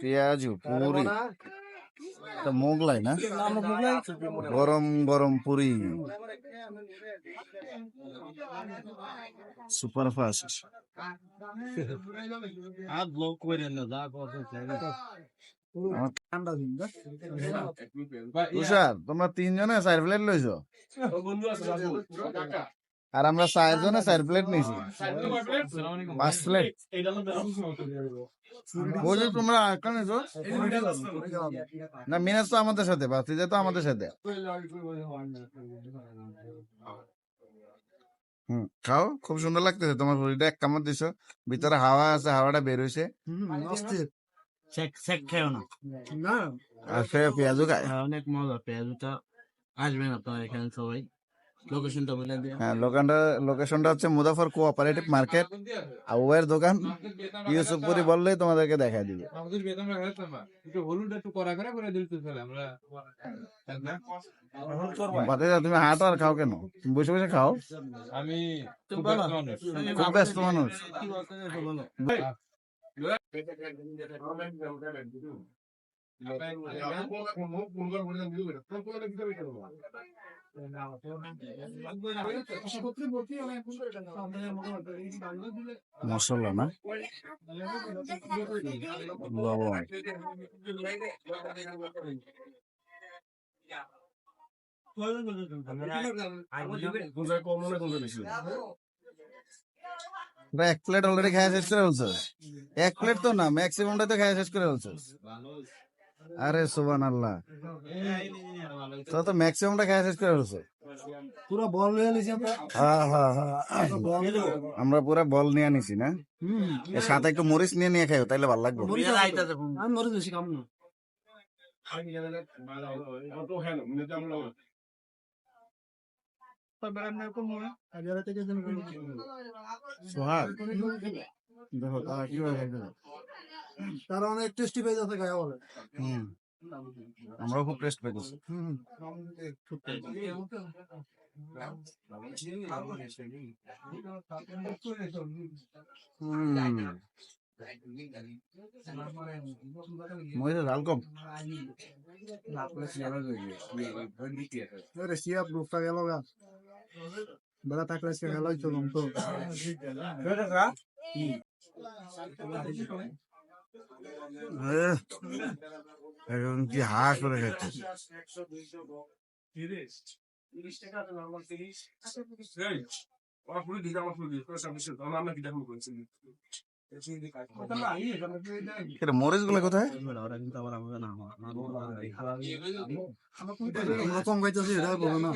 পেঁয়াজু পুরি। মোগলাই না? গরম গরম পুরি। Super fast. তুষার তোমরা তিনজনে চার প্লেট লইছো? আর আমরা চারজনে চার প্লেট নিয়েছি। পাঁচ প্লেট ওই তোমরা একটা নিছো না মিনাজ তো আমাদের সাথে বাতিজা তো আমাদের সাথে। হুম খাও খুব সুন্দর লাগতেছে তোমার পুরিটা এক কামড় দিছো ভিতরে হাওয়া আছে হাওয়াটা বের হইছে চেক চেক খেও না। আর সে পেঁয়াজও খায়। অনেক মজা পেঁয়াজটা আসবেন আপনার এখানে সবাই। লোকেশনটা হ্যাঁ লোকেশনটা হচ্ছে মুজাফর কোঅপারেটিভ মার্কেট আর ওয়ের দোকান। ইউসুফপুরি বললেই তোমাদেরকে দেখা দিবে। আমাদের বেতন রাখা একটু হলুদ একটু করা করে করে দিতে চলে আমরা। বাতিজা তুমি হাঁটো আর খাও কেন? তুমি বসে বসে খাও। আমি খুব ব্যস্ত মানুষ। মশলা না লবণ এক প্লেট অলরেডি খাওয়া শেষ করে বলছো এক প্লেট তো না ম্যাক্সিমামটা তো খাওয়া শেষ করে বলছো আরে সুবান আল্লাহ তো তো ম্যাক্সিমামটা খাওয়া শেষ করে বলছো পুরো বল লয়ে নিছি আমরা। হ্যাঁ হ্যাঁ হ্যাঁ আমরা পুরো বল নিয়ে নিছি না? এর সাথে একটু মরিচ নিয়ে নিয়ে খাইও তাইলে ভালো লাগবে। আমি মরিচ বেশি খাম না। সোহাগ দেখো তারা কীভাবে তারা অনেক টেস্টি পেয়ে যাচ্ছে গায়ে বলে। আমরাও খুব টেস্ট পাইতেছি মরিচের ঝাল কম সিয়াপ রূপটা গেল গা। বেলা থাকলে সে গেল চলুন তো। এহ, এখন কি হা করে খাচ্ছে মরিচগুলো কোথায়? কম খাইতেছি এটা বলো না।